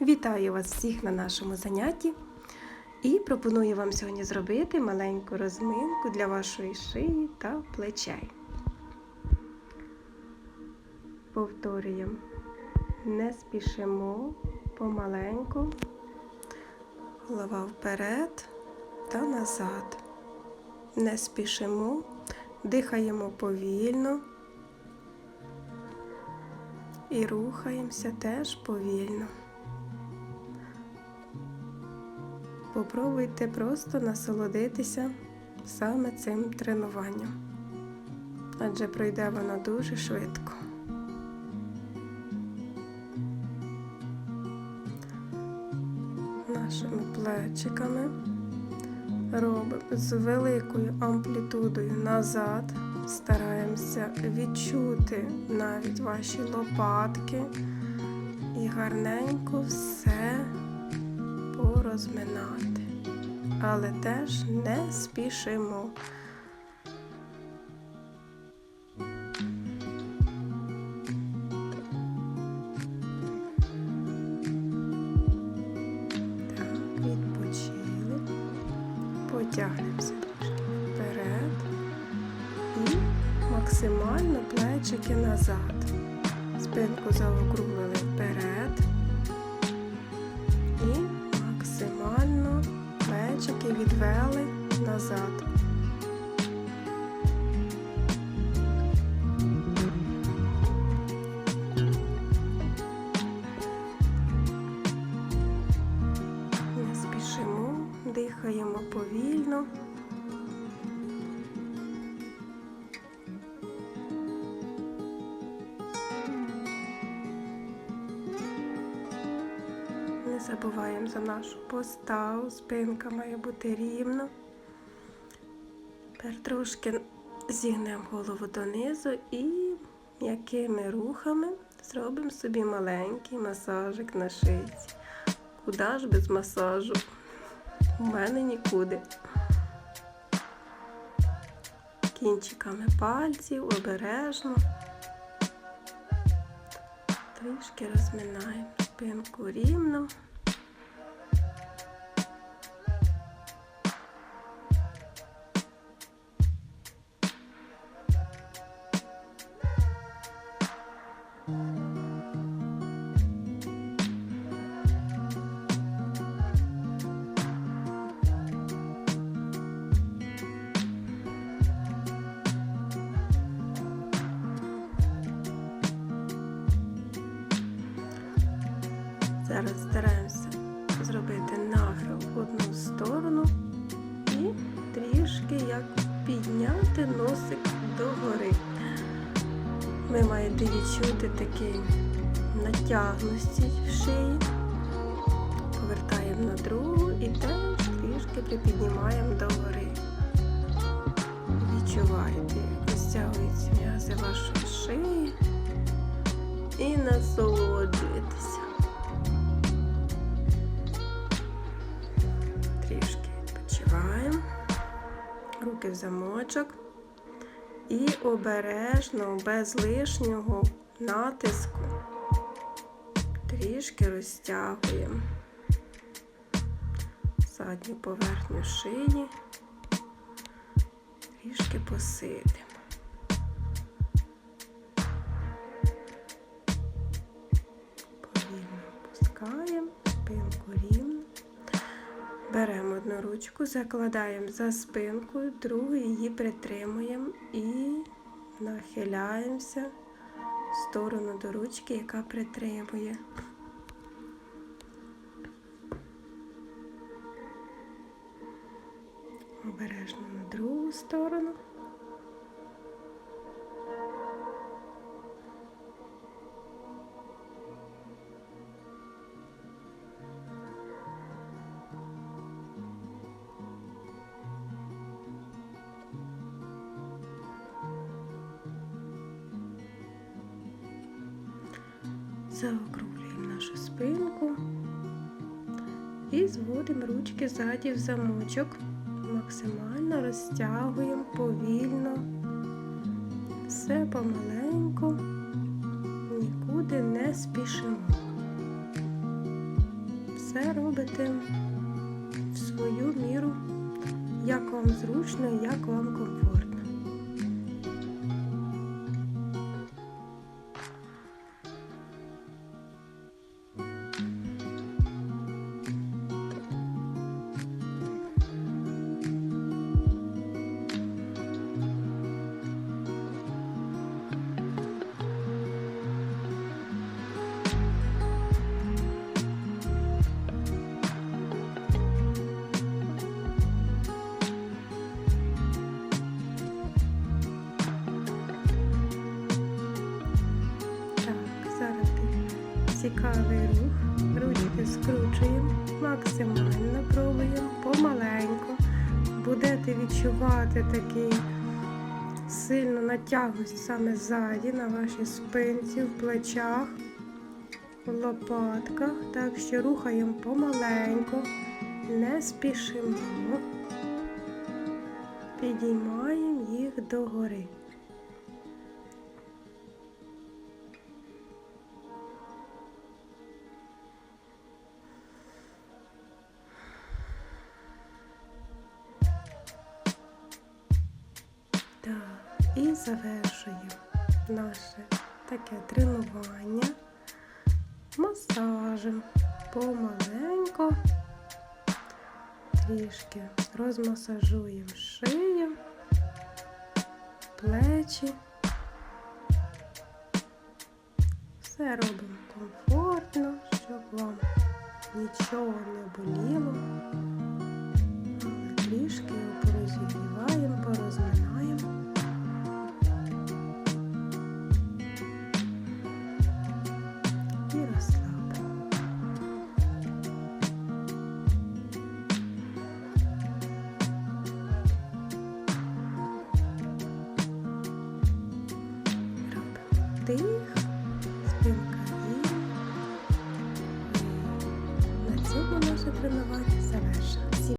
Вітаю вас всіх на нашому занятті і пропоную вам сьогодні зробити маленьку розминку для вашої шиї та плечей. Повторюємо, не спішимо помаленьку, голова вперед та назад. Не спішимо, дихаємо повільно і рухаємося теж повільно. Попробуйте просто насолодитися саме цим тренуванням, адже пройде воно дуже швидко. Нашими плечиками робимо з великою амплітудою назад. Стараємося відчути навіть ваші лопатки і гарненько все порозминати. Але теж не спішимо. Відпочили. Потягнемося трішки вперед і максимально плечики назад. Спинку заокруглили вперед. Плечики відвели назад. Дихаємо повільно. Забуваємо за нашу поставу, спинка має бути рівно. Тепер трошки зігнемо голову донизу і м'якими рухами зробимо собі маленький масажик на шийці. Куда ж без масажу? У мене нікуди. Кінчиками пальців обережно. Трішки розминаємо спинку рівно. Зараз стараємося зробити нахил в одну сторону і трішки як підняти носик догори. Ви маєте відчути такий натягності в шиї. Повертаємо на другу і теж трішки припіднімаємо догори. Відчуваєте, як розтягуються м'язи вашої шиї і насолоджуєтеся. В замочок і обережно, без лишнього натиску, трішки розтягуємо задню поверхню шиї, трішки посидимо. Повільно опускаємо, спинку рівно. Беремо одну ручку, закладаємо за спинкою, другу її притримуємо і нахиляємося в сторону до ручки, яка притримує. Обережно на другу сторону. Заокруглюємо нашу спинку і зводимо ручки ззаді в замочок. Максимально розтягуємо повільно, все помаленьку, нікуди не спішимо. все робите в свою міру, як вам зручно як вам комфортно. Цікавий рух. Ручки скручуємо, максимально пробуємо, помаленьку. Будете відчувати такий сильну натягність саме ззаді, на вашій спинці, в плечах, в лопатках. Так що рухаємо помаленьку, не спішимо. Підіймаємо їх догори. Завершуємо наше таке тренування масажем помаленько. Трішки розмасажуємо шию, плечі. Все робимо комфортно, щоб вам нічого не боліло. Але трішки порозігріваємо, Робимо